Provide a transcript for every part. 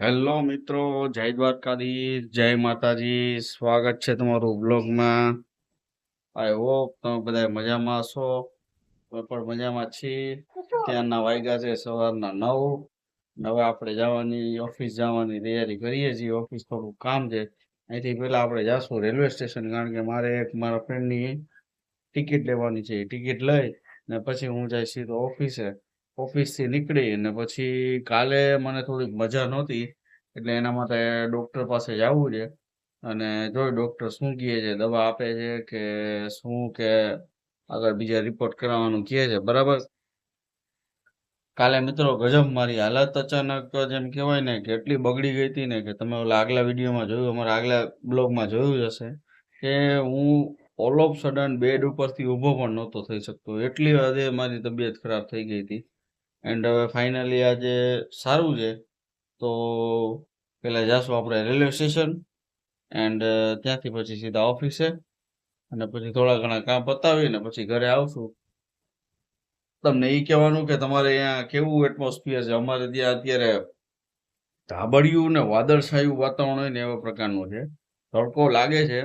Hello મિત્રો, જય દ્વારકાધીશ, જય માતાજી. સ્વાગત છે તમારું બ્લોગમાં આઈ હોપ તમે બધા મજામાં છો પણ મજામાં છીએ. ત્યાંના વાગ્યા છે સવારના નવ. હવે આપણે જવાની, ઓફિસ જવાની તૈયારી કરીએ છીએ. ઓફિસ થોડું કામ છે. અહીંથી પહેલાં આપણે જાશું રેલવે સ્ટેશન, કારણ કે મારે એક મારા ફ્રેન્ડની ટિકિટ લેવાની છે. ટિકિટ લઈ ને પછી હું જઈશ સીધો ઓફિસે. ઓફિસથી નીકળી અને પછી કાલે મને થોડીક મજા નહોતી, એટલે એના માટે ડૉક્ટર પાસે જવું છે. અને જોઈ ડૉક્ટર શું કહે છે, દવા આપે છે કે શું કે આગળ બીજા રિપોર્ટ કરાવવાનું કહે છે, બરાબર? કાલે મિત્રો ગજબ મારી હાલત અચાનક જેમ કહેવાય ને કે એટલી બગડી ગઈ હતી ને કે તમે ઓલા આગલા વિડીયોમાં જોયું, અમારા આગલા બ્લોગમાં જોયું જ હશે કે હું ઓલ ઓફ સડન બેડ ઉપરથી ઊભો પણ નહોતો થઈ શકતો. એટલી હદે મારી તબિયત ખરાબ થઈ ગઈ હતી. એન્ડ હવે ફાઇનલી આજે સારું છે. તો પહેલાં જઈશું આપણે રેલવે સ્ટેશન. એન્ડ ત્યાંથી પછી સીધા ઓફિસે. અને પછી થોડા ઘણા કામ પતાવીને પછી ઘરે આવશું. તમને એ કહેવાનું કે તમારે અહીંયા કેવું એટમોસ્ફિયર છે? અમારે ત્યાં અત્યારે ધાબડિયું ને વાદળછાયું વાતાવરણ હોય ને એવા પ્રકારનું છે. તડકો લાગે છે.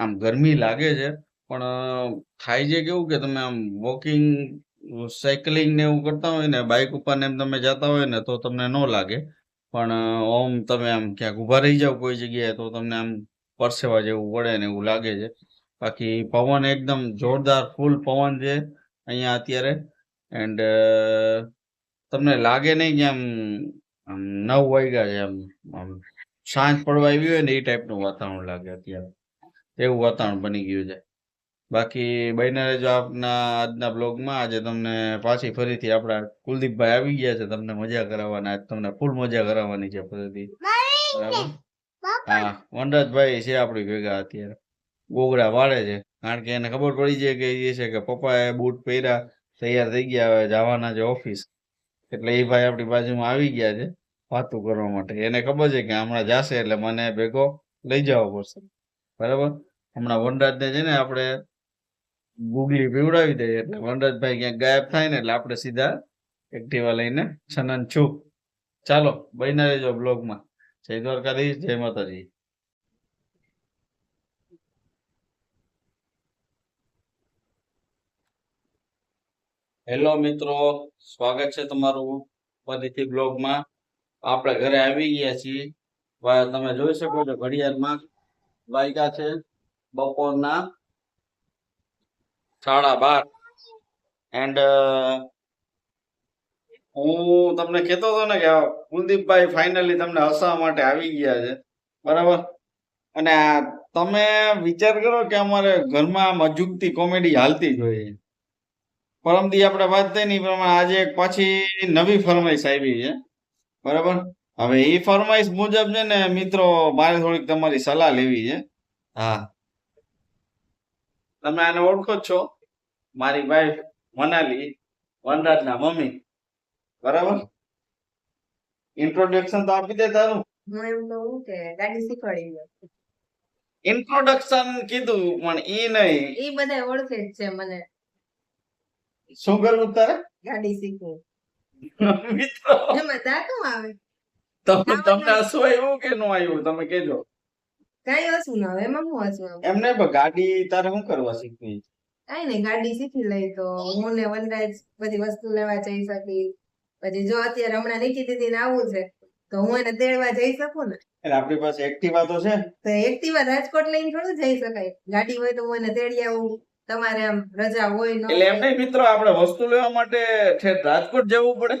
આમ ગરમી લાગે છે. પણ થાય છે કેવું કે તમે આમ વોકિંગ સાયકલિંગ ને એવું કરતા હોય ને બાઇક ઉપર ને એમ તમે જતા હોય ને, તો તમને ન લાગે. પણ ઓમ તમે આમ ક્યાંક ઊભા રહી જાવ કોઈ જગ્યાએ, તો તમને આમ પરસેવા જેવું પડે ને એવું લાગે છે. બાકી પવન એકદમ જોરદાર ફૂલ પવન છે અહીંયા અત્યારે. એન્ડ તમને લાગે નહીં કે આમ આમ નવ વાગ્યા છે, આમ આમ સાંજ પડવા આવી હોય ને એ ટાઈપનું વાતાવરણ લાગે અત્યારે. એવું વાતાવરણ બની ગયું છે. બાકી બને જો આપના આજના બ્લોગમાં. આજે તમને પાછી ફરીથી આપણા કુલદીપભાઈ આવી ગયા છે. તમને મજા કરાવવાના. આજ તમને ફૂલ મજા કરાવવાની છે ફરીથી. હા વનરાજભાઈ છે આપણી ભેગા અત્યારે. ગોગડા વાળે છે. કારણ કે એને ખબર પડી છે કે એ છે કે પપ્પાએ બૂટ પહેર્યા તૈયાર થઈ ગયા હવે જવાના છે ઓફિસ. એટલે એ ભાઈ આપણી બાજુમાં આવી ગયા છે વાતું કરવા માટે. એને ખબર છે કે હમણાં જશે એટલે મને ભેગો લઈ જવો પડશે. બરાબર? હમણાં વનરાજને છે ને આપણે ગુગલી પીવડાવી દઈએ એટલે વનરાજભાઈ ક્યાંક ગાયબ થાય ને એટલે આપણે સીધા એક્ટિવા લઈને છનન છું. ચાલો, બન્યા રહેજો બ્લોગમાં. જય દ્વારકાધીશ, જય માતાજી. હેલો મિત્રો, સ્વાગત છે તમારું ફરીથી બ્લોગમાં. આપણે ઘરે આવી ગયા છીએ. તમે જોઈ શકો છો ઘડિયાળમાં વાગ્યા છે બપોરના સાડા બાર. એન્ડ હું તમને કહેતો હતો ને કે કુલદીપભાઈ ફાઇનલી તમને હસાવવા માટે આવી ગયા છે. બરાબર? અને તમે વિચાર કરો કે અમારે ઘરમાં આમ અજુગતી કોમેડી હાલતી જ હોય પરમદી આપણે વાત થઈ ને એ પ્રમાણે આજે એક પાછી નવી ફરમાઈશ આવી છે. બરાબર? હવે એ ફરમાઈશ મુજબ છે ને મિત્રો મારે થોડીક તમારી સલાહ લેવી છે. હા. તમે આને ઓળખો છો? મારી વાઈફ મનાલી વનરાજના મમ્મી. બરાબર? ઇન્ટ્રોડક્શન તો આપી દે તારું. હું એમ કહું કે ગાડી શીખવાડી ઇન્ટ્રોડક્શન કીધું પણ ઈ નહીં એ બધા ઓળખે જ છે મને. શું કરવું તારે? ગાડી શીખવું. મિત્રો. એમાં દાખમ આવે. તમને તમને હસવું આવ્યું કે ન આવ્યું? તમે કેજો કઈ હસવું ના આવે એમાં શું હસવું આવે એમ ગાડી તારે શું કરવા શીખવી? કઈ નઈ ગાડી શીખી લઈ તો હું ને વનરાજ બધી વસ્તુ લેવા જઈ શકી. પછી જો અત્યારે હમણાં નીકી દીદી ને આવવું છે તો હું એને તેડવા જઈ શકું ને? એટલે આપણી પાસે એક્ટિવા તો છે. તો એક્ટિવા રાજકોટ લઈને થોડું જઈ શકાય. ગાડી હોય તો હું એને તેડી આવું. તમારે આમ રજા હોય ન એટલે એમ નહીં મિત્રો આપણે વસ્તુ લેવા માટે ઠેર રાજકોટ જવું પડે?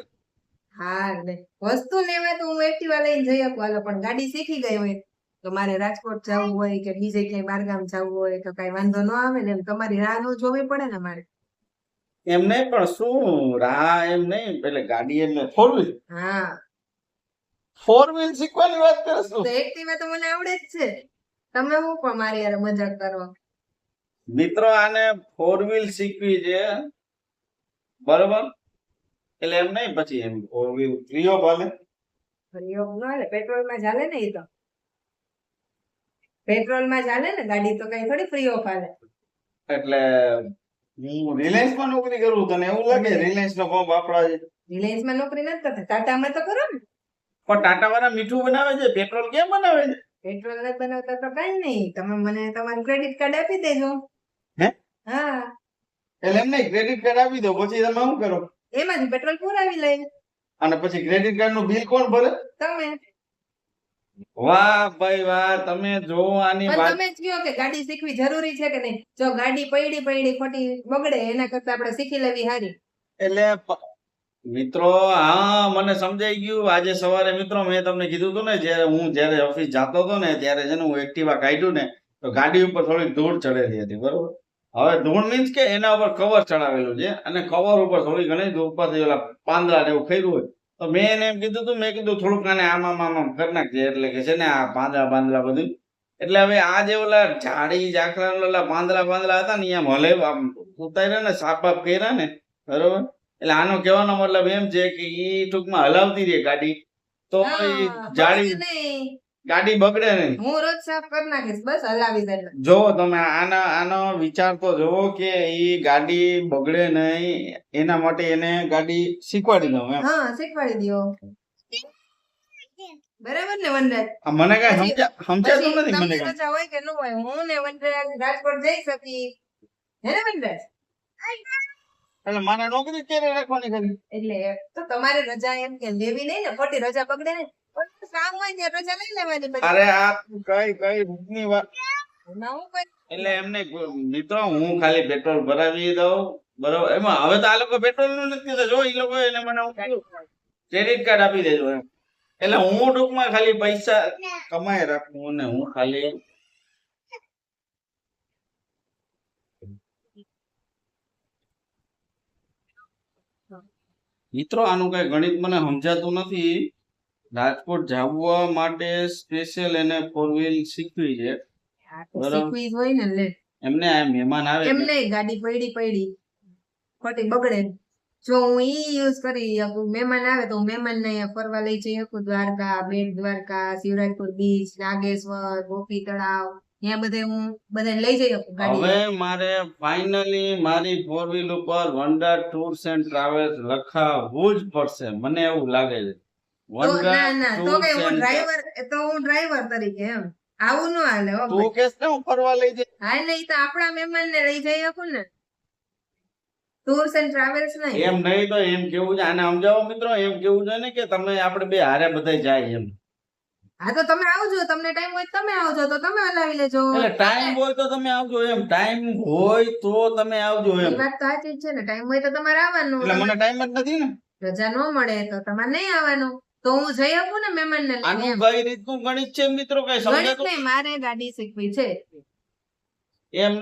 હા ને વસ્તુ લેવા તો હું એક્ટિવા લઈને જઈ શકું. હાલો પણ ગાડી શીખી ગઈ હોય. તો મારે રાજકોટ જવું હોય કે બીજે ક્યાંય બારગામ જવું હોય તો કઈ વાંધો ન આવે ને એમ. તમારી રાહ ન જોવી પડે ને મારે? એમ નહીં પણ શું? રા એમ નહીં એટલે ગાડી એમને ફોર વ્હીલ હા. ફોર વ્હીલ શીખવાની વાત કરે તો શું એક્ટિવા તો મને આવડે જ છે. તમે હું પણ મારી યાર મજાક કરો? મિત્રો આને ફોર વ્હીલ શીખવી છે. બરોબર? એટલે એમ નહીં પછી એમ ફોર વ્હીલ પ્રિયો ભલે પ્રયોગ ન હાલે પેટ્રોલમાં ચાલે ને એ તો. પેટ્રોલમાં ચાલે ને ગાડી તો કઈ થોડી ફ્રી ઓફ હાલે. એટલે હું રિલાયન્સમાં નોકરી કરું તને એવું લાગે? રિલાયન્સ નો ફોર્મ વાપરા છે. રિલાયન્સમાં નોકરી નથી કરતા. ટાટામાં તો કરો ને. પણ ટાટા વાળા મીઠું બનાવે છે? પેટ્રોલ કેમ બનાવે છે? પેટ્રોલ નથી બનાવતા તો કઈ નહીં. તમે મને તમારું ક્રેડિટ કાર્ડ આપી દેજો. હે? હા. એટલે એમ નહીં ક્રેડિટ કાર્ડ આપી દો પછી તમે શું કરો? એમાંથી પેટ્રોલ પુરાવી લઈ અને પછી ક્રેડિટ કાર્ડનું બિલ કોણ ભરે? તમે. વાહ ભાઈ વાહ તમે જો આની વાત તમે જ કે ગાડી શીખવી જરૂરી છે કે નહીં? જો ગાડી પડી પડી ખોટી બગડે એના કરતા આપણે શીખી લેવી સારી એટલે મિત્રો હા મને સમજાઈ ગયું. આજે સવારે મિત્રો મેં તમને કીધું હતું ને જ્યારે હું જ્યારે ઓફિસ જતો હતો ને ત્યારે છે ને હું એક્ટિવા કાઢ્યું ને તો ગાડી ઉપર થોડીક ધૂળ ચડેલી હતી બરોબર? હવે ધૂળ મીન્સ કે એના ઉપર કવર ચડાવેલું છે અને કવર ઉપર થોડી ઘણી ધૂળ ઉપરથી ઓલા પાંદડા ને એવું ખર્યું હોય. તો મેં એને એમ કીધું હતું મેં કીધું થોડુંક આને આમ આમ આમ કરી નાખજે. એટલે કે છે ને આ પાંદડા પાંદડા બધું. એટલે હવે આ જે ઓલા ઝાડી ઝાકરા ઓલા પાંદડા પાંદડા હતા ને એમ હલે આમ ઉતાર્યા ને સાપ બાપ કર્યા ને બરોબર? એટલે આનો કહેવાનો મતલબ એમ છે કે ઈ ટૂંકમાં હલાવતી રહે ગાડી. તો નહીં. ગાડી બગડે નહીં. હું રોજ સાફ કરી નાખીશ બસ હલાવી દે જો તમે આના આનો વિચાર તો જોવો કે એ ગાડી બગડે નહીં એના માટે એને ગાડી શીખવાડી દઉં એમ. હા શીખવાડી દો. બરાબર ને વનરાજ? આ મને કઈ પછી- સમજા સમજાતું નથી મને કઈ. રજા હોય કે ન હોય હું ને વનરાજ રાજકોટ જઈ શકી હે ને વનરાજ? એટલે મારા નોકરી ક્યારે રાખવાની કરી એટલે તો તમારે રજા એમ કે લેવી નહીં ને ખોટી રજા બગડે ને? પણ કામ હોય ને રજા લઈ લેવાની બધી. અરે આ કઈ કઈ રૂપની વાત. એટલે એમને મિત્રો હું ખાલી પેટ્રોલ ભરાવી દઉં. બરોબર? એમાં હવે તો આ લોકો પેટ્રોલનું નથી જો એ લોકો એને મને ક્રેડિટ કાર્ડ આપી દેજો એમ. એટલે હું ટૂંકમાં ખાલી પૈસા કમાઈ રાખું અને હું ખાલી મિત્રો આનું કઈ ગણિત મને સમજાતું નથી. રાજકોટ જવા માટે સ્પેશિયલ એને ફોર વ્હીલ શીખવી છે. શીખવી હોય ને લે. એમને આ મહેમાન આવે એમ ને ગાડી પડી પડી. ખોટી બગડે. જો હું ઈ યુઝ કરી મહેમાન આવે તો હું મહેમાન ને ફરવા લઈ જઈ શકું. દ્વારકા બેટ દ્વારકા શિવરાજપુર બીચ નાગેશ્વર ગોપી તળાવ ત્યાં બધે હું બધા લઈ જઈ શકું હવે મારે ફાઇનલી મારી ફોર વ્હીલ ઉપર વંડર ટૂર્સ એન્ડ ટ્રાવેલ્સ લખાવવું જ પડશે. મને એવું લાગે છે. તો તો હું ડ્રાઈવર તો હું ડ્રાઈવર તરીકે એમ. આવું ન હાલે તું કેસ ને હું ફરવા લઈ જઈશ? હા એટલે તો આપણા મહેમાન ને લઈ જઈ શકું ને. ટૂર્સ એન્ડ ટ્રાવેલ્સ નહીં. એમ નહીં તો એમ કેવું છે? આને સમજાવો મિત્રો એમ કેવું છે ને કે તમે આપણે બે હારે બધા જાય એમ. હા તો તમે આવજો તમને ટાઈમ હોય તમે આવજો તો તમે હલાવી લેજો. એટલે ટાઈમ હોય તો તમે આવજો એમ. ટાઈમ હોય તો તમે આવજો એમ. વાત તો સાચી છે ને. ટાઈમ હોય તો તમારે આવવાનું. એટલે મને ટાઈમ જ નથી ને? રજા ન મળે તો તમારે નહીં આવવાનું. તો હું જઈ શકું ને મહેમાન ને કઈ રીતનું ગણિત છે મિત્રો કઈ સમજાતું? નહીં મારે ગાડી શીખવી છે. એમ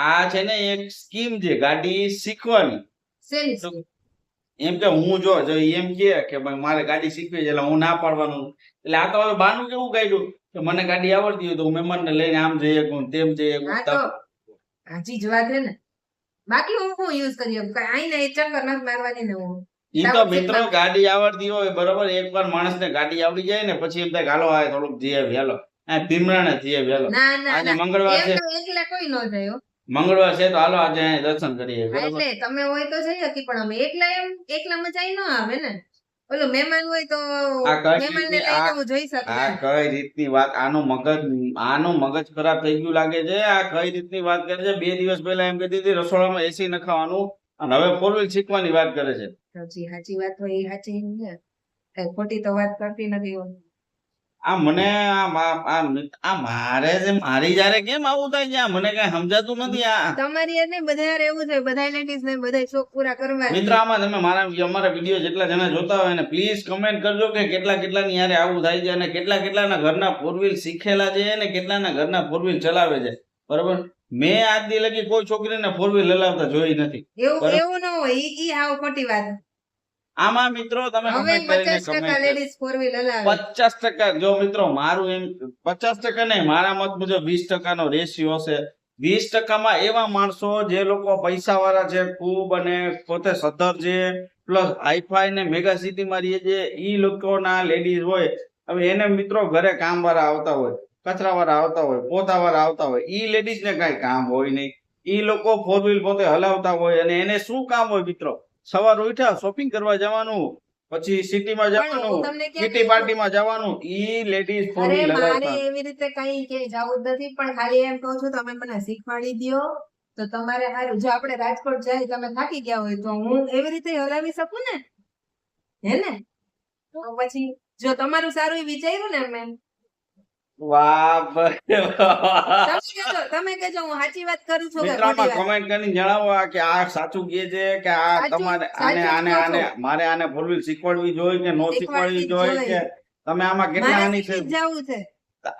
આ છે ને એક સ્કીમ છે ગાડી શીખવાની. એમ કે હું જો એમ કે કે ભાઈ મારે ગાડી શીખવી છે એટલે હું ના પાડવાનું. એટલે આ તો હવે બાનું કેવું કાઢ્યું? કે મને ગાડી આવડતી હોય તો હું મહેમાનને લઈને આમ જઈ શકું તેમ જઈ હા શકું હાજી જ વાત છે ને. બાકી હું શું યુઝ કરી શકું કઈ આઈને ચક્કર નથી મારવાની ને હું? ઈ તો મિત્રો ગાડી આવડતી હોય બરોબર? એકવાર માણસને ગાડી આવડી જાય ને પછી એમ થાય હાલો આ થોડુંક જઈએ વેલો આ ભીમરાને જઈએ ના આજે મંગળવાર છે. એકલા કોઈ નો જાય મંગળવાર છે તો હાલો આજે દર્શન કરીએ એટલે તમે હોય તો જઈ શકી પણ અમે એકલા એમ એકલા મજા ન આવે ને. ઓલો મહેમાન હોય તો આ કઈ મહેમાન ને રીતની- લઈને હું જઈ શકું આ કઈ રીતની વાત? આનો મગજ આનું મગજ ખરાબ થઈ ગયું લાગે છે. આ કઈ રીતની વાત કરે છે? બે દિવસ પહેલા એમ કહેતી હતી રસોડામાં એસી નખાવાનું અને હવે ફોર વ્હીલ શીખવાની વાત કરે છે. સાચી સાચી વાત હોય એ સાચી ને. ખોટી તો વાત કરતી નથી આ મને આ મારે જે મારી જયારે કેમ આવું થાય છે? મને કઈ સમજાતું નથી આ. તમારી ને બધા હારે એવું છે બધા લેડીઝ ને બધા શોખ પૂરા કરવા મિત્ર આમાં તમે મારા અમારા વીડિયો જેટલા જણા જોતા હોય ને પ્લીઝ કમેન્ટ કરજો કે કેટલા કેટલા ની યારે આવું થાય છે અને કેટલા કેટલાના ઘરના ફોર વ્હીલ શીખેલા છે અને કેટલાના ઘરના ફોર વ્હીલ ચલાવે છે. બરોબર? મેં આજ દી લગી કોઈ છોકરીને ફોર વ્હીલ હલાવતા જોઈ નથી. એવું. એવું ન હોય ઈ આવ ખોટી વાત. આમાં મિત્રો તમે પચાસ ટકા જો મિત્રો મારું એમ પચાસ ટકા નહીં મારા મત મુજબ વીસ ટકાનો રેશિયો હશે. વીસ ટકામાં એવા માણસો જે લોકો પૈસા વાળા છે ખૂબ અને પોતે સધર છે પ્લસ હાઈફાઈ ને મેગા સિટીમાં રહીએ છે ઈ લોકોના લેડીઝ હોય હવે એને મિત્રો ઘરે કામ વાળા આવતા હોય કચરા વાળા આવતા હોય પોતા વાળા આવતા હોય ઈ લેડીઝ ને કઈ કામ હોય નહીં. ઈ લોકો ફોર વ્હીલ પોતે હલાવતા હોય અને એને શું કામ હોય મિત્રો? સવાર ઉઠ્યા શોપિંગ કરવા જવાનું પછી સિટીમાં જવાનું કિટી પાર્ટીમાં જવાનું ઈ લેડીઝ અરે મારે એવી રીતે કઈ કે જવું નથી પણ ખાલી એમ કહું છું તમે મને શીખવાડી દ્યો તો તમારે સારું જો આપણે રાજકોટ જાય તમે થાકી ગયા હોય તો હું એવી રીતે હલાવી શકું ને? હે ને? તો પછી જો તમારું સારું વિચાર્યું ને મેં. તમે કહેજો હું સાચી વાત કરું છું કે મિત્રોમાં કમેન્ટ કરીને જણાવો કે આ સાચું કહે છે કે આ તમારે આને આને આને મારે આને ફોર વ્હીલ શીખવાડવી જોઈએ કે નો શીખવાડવી જોઈએ. કે તમે આમાં કેટલા આની છે? શીખી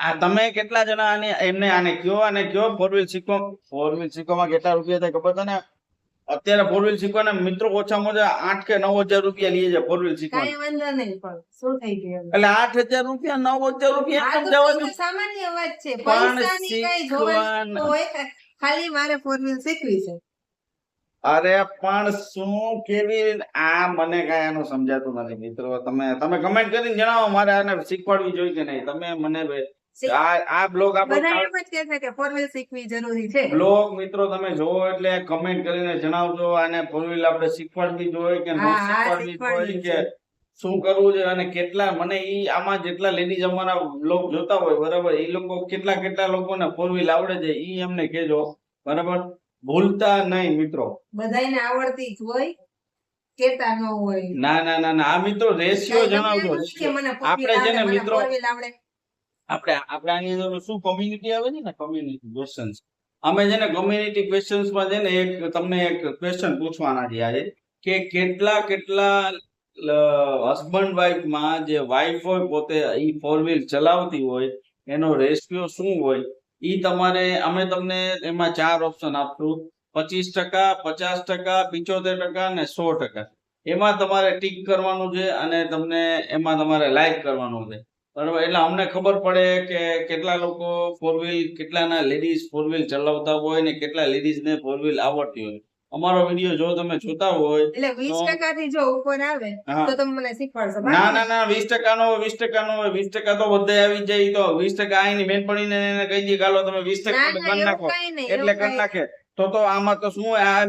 આ તમે કેટલા જણા આને એમને આને કયો અને કયો ફોર વ્હીલ શીખવા ફોર વ્હીલ શીખવામાં કેટલા રૂપિયા થાય ખબર તને? અત્યારે ફોર વ્હીલ શીખવાના મિત્રો ઓછામાં ઓછા આઠ કે નવ હજાર રૂપિયા લઈએ છે ફોર વ્હીલ શીખવા કઈ વાંધો નહીં પણ શું થઈ ગયું એટલે આઠ હજાર રૂપિયા નવ હજાર રૂપિયા જવાનું? સામાન્ય વાત છે. પણ પૈસાની કઈ જોવાનું હોય ખાલી મારે ફોર વ્હીલ શીખવી છે. અરે પણ શું કેવી આ મને કઈ આનું સમજાતું નથી મિત્રો. તમે તમે કમેન્ટ કરીને જણાવો મારે આને શીખવાડવી જોઈએ કે નહીં? તમે મને આ આ બ્લોગ બધા આપણો એમ જ કહે છે કે ફોર વ્હીલ શીખવી જરૂરી છે. બ્લોગ મિત્રો તમે જોવો એટલે કમેન્ટ કરીને જણાવજો. આને ફોર વ્હીલ આપણે શીખવાડવી જોઈએ કે ન હા, હા, શીખવાડવી શીખવાડવી જોઈએ કે શું કરવું છે અને કેટલા મને ઈ આમાં જેટલા લેડીઝ અમારા બ્લોગ જોતા હોય બરાબર એ લોકો કેટલા કેટલા લોકોને ફોર વ્હીલ આવડે છે ઈ અમને કહેજો. બરાબર? ભૂલતા નહીં મિત્રો. બધાને આવડતી જ હોય કેતા ન હોય. ના ના ના ના આ મિત્રો રેશિયો જણાવજો આપણે છે ને મિત્રો- આપણે આપણે આની અંદર શું કોમ્યુનિટી આવે છે ને? કોમ્યુનિટી ક્વેશ્ચન્સ અમે છે ને કોમ્યુનિટી ક્વેશ્ચન્સમાં છે ને એક તમને એક ક્વેશ્ચન પૂછવાના છે આજે કે કેટલા કેટલા હસબન્ડ વાઇફમાં જે વાઇફ હોય પોતે એ ફોર વ્હીલ ચલાવતી હોય, એનો રેશિયો શું હોય એ તમારે, અમે તમને એમાં ચાર ઓપ્શન આપશું. પચીસ ટકા, પચાસ ટકા, પિંચોતેર ટકા અને સો ટકા. એમાં તમારે ટીક કરવાનું છે અને તમને એમાં તમારે લાઈક કરવાનું છે. બરાબર એટલે અમને ખબર પડે કે કેટલા લોકો ફોર વ્હીલ કેટલાના લેડીઝ ફોર વ્હીલ ચલાવતા હોય ને કેટલા લેડીઝ ને ફોર વ્હીલ આવડતી હોય. અમારો વીડિયો જો તમે જોતા હોય એટલે વીસ તો- ટકા થી જો ઉપર આવે તો તમે મને શીખવાડશો ના ના ના વીસ ટકા નો વીસ ટકા નો વીસ ટકા તો બધે આવી જાય તો. વીસ ટકા અહીં બેનપણીને એને કહી દઈએ કાલો તમે વીસ ના ટકા ના કરી નાખો. એટલે કરી નાખે. તો તો આમાં તો શું? આ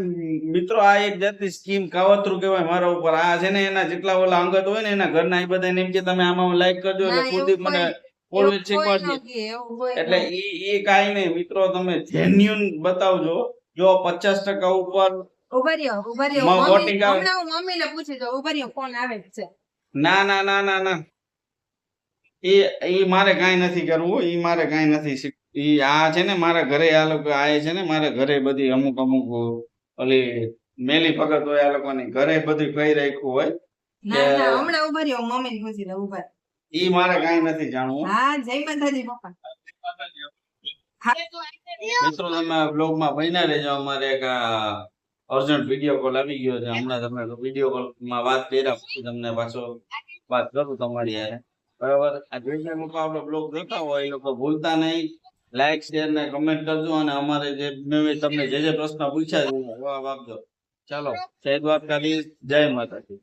મિત્રો આ એક જાતની સ્કીમ કાવતરું કહેવાય મારા ઉપર. આ છે ને એના જેટલા ઓલા અંગત હોય ને એના ઘરના એ બધા એમ કે તમે આમાં લાઈક કરજો એટલે કુલદીપ મને કોઈ- ફોર એવું વ્હીલ કોઈ શીખવાડશે ન કહે, એવું કોઈ એટલે એ ઈ કાઈ નહીં મિત્રો તમે જેન્યુન બતાવજો. જો પચાસ ટકા ઉપર. હમણાં હું મમ્મીને પૂછી ફોન આવે છે. ના ના ના ના ના. એ ઈ મારે કાંઈ નથી કરવું એ મારે કાંઈ નથી શીખ- ઈ આ છે ને મારા ઘરે આ લોકો આ છે ને મારા ઘરે બધી અમુક અમુક ઓલી મેલી ભગત હોય આ લોકોની ઘરે બધું કહી રાખ્યું હોય ના કે- ના હમણાં ઊભા રહ્યો મમ્મી ને પૂછી ઊભા ઈ મારે કઈ નથી જાણવું. હા જય માતાજી પપ્પા. મિત્રો તમે બ્લોગમાં બન્યા રહેજો. અમારે એક અર્જન્ટ વીડિયો કોલ આવી ગયો છે. હમણાં તમે વીડિયો કોલમાં વાત કર્યા પછી તમને પાછો વાત કરું તમારી હારે. બરાબર? આ જોઈને લોકો આપણો બ્લોગ જોતા હોય એ લોકો ભૂલતા નહીં. લાઈક શેર ને કમેન્ટ કરજો અને અમારે જે મેં તમને જે જે પ્રશ્ન પૂછ્યા છે જવાબ આપજો. ચાલો, જય દ્વારકાધીશ, જય માતાજી.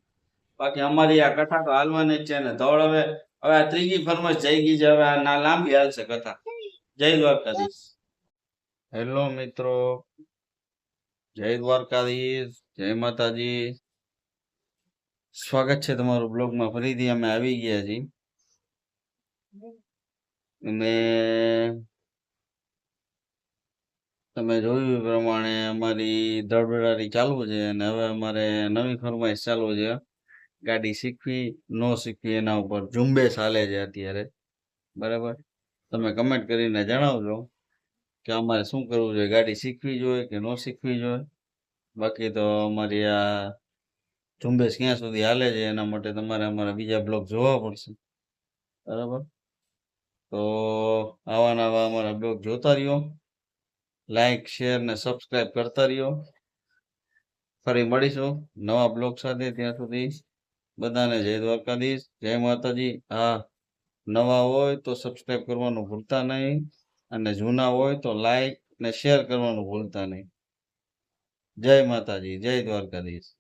બાકી અમારી આ કથા તો હાલવાની જ છે ને. ધોળ હવે હવે આ ત્રીજી ફરમાઈશ જઈ ગઈ છે. હવે ના લાંબી હાલશે કથા. જય દ્વારકાધીશ. હેલો મિત્રો. જય દ્વારકાધીશ, જય માતાજી. સ્વાગત છે તમારું બ્લોગમાં. ફરીથી અમે આવી ગયા છીએ. અમે તમે જોયું પ્રમાણે અમારી ધડબડારી ચાલુ છે અને હવે અમારે નવી ફરમાઈશ ચાલુ છે. ગાડી શીખવી, ન શીખવી એના ઉપર ઝુંબેશ હાલે છે અત્યારે. બરાબર? તમે કમેન્ટ કરીને જણાવજો કે અમારે શું કરવું જોઈએ? ગાડી શીખવી જોઈએ કે ન શીખવી જોઈએ? બાકી તો અમારી આ ઝુંબેશ ક્યાં સુધી હાલે છે એના માટે તમારે અમારા બીજા બ્લોગ જોવા પડશે. બરાબર? તો આવા નવા અમારા બ્લોગ જોતા રહ્યો. લાઈક શેર ને સબસ્ક્રાઈબ કરતા રહ્યો. ફરી મળીશું નવા બ્લોગ સાથે. ત્યાં સુધી બધાને જય દ્વારકાધીશ. જય માતાજી. હા નવા હોય તો સબસ્ક્રાઈબ કરવાનું ભૂલતા નહીં અને જૂના હોય તો લાઈક ને શેર કરવાનું ભૂલતા નહીં. જય માતાજી. જય દ્વારકાધીશ.